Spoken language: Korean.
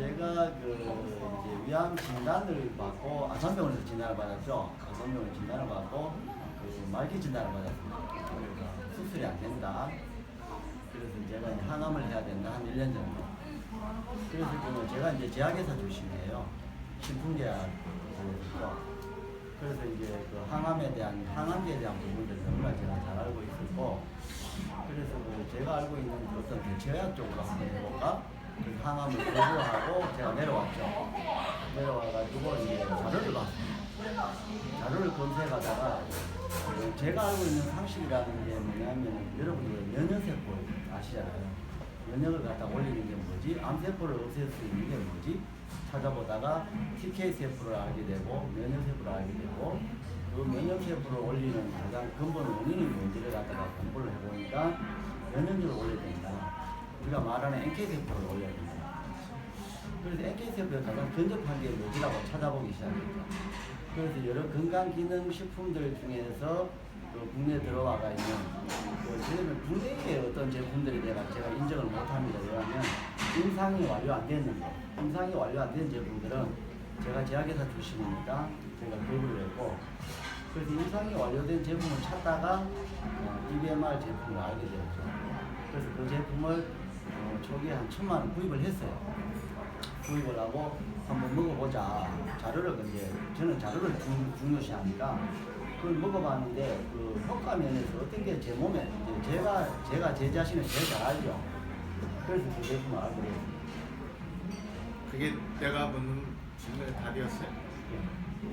제가 그 이제 위암 진단을 받고 아산병원에서 진단을 받았죠. 아산병원에서 진단을 받고 그 말기 진단을 받았습니다. 그래서 수술이 안 된다. 그래서 제가 이제 항암을 해야 된다 한 1년 정도. 그래서 그 제가 이제 제약회사 출신이에요. 신풍제약에서 그래서 이제 그 항암에 대한 항암제에 대한 부분들을 너무나 제가 잘 알고 있었고 그래서 그 제가 알고 있는 그 어떤 대체약 쪽으로 한번 해볼까? 그래서 항암을 거부하고 제가 내려왔죠. 내려와가지고 이제 자료를 봤습니다. 자료를 검색하다가 그 제가 알고 있는 상식이라는 게 뭐냐면 여러분들 면역세포 아시잖아요. 면역을 갖다 올리는 게 뭐지? 암세포를 없앨 수 있는 게 뭐지? 찾아보다가 TK세포를 알게 되고 면역세포를 알게 되고 그 면역세포를 올리는 가장 근본 원인이 뭔지를 갖다가 공부를 해보니까 면역력을 올려야 된다. 우리가 말하는 NK세포를 올려야 된다. 그래서 NK세포에 가장 근접한 게 뭐지라고 찾아보기 시작했죠. 그래서 여러 건강기능식품들 중에서 그 국내에 들어와가 있는 그 저희는 국내의 어떤 제품들에 대해 제가 인정을 못합니다. 왜냐하면 임상이 완료 안 됐는 거, 임상이 완료 안 된 제품들은 제가 제약회사 출신이니까 제가 거부를 했고 그래서 임상이 완료된 제품을 찾다가 어, EBMR 제품을 알게 되었죠. 그래서 그 제품을 어, 초기에 한 천만 원 구입을 했어요. 구입을 하고 한번 먹어보자. 자료를 근데 저는 자료를 중, 중요시하니까 그걸 먹어봤는데 그 효과 면에서 어떤 게 제 몸에 이제 제가 제가 제 자신을 제일 잘 알죠. 그래서 그 제품을 알게 됐습니다. 그게 내가 묻는 질문의 답이었어요? 예.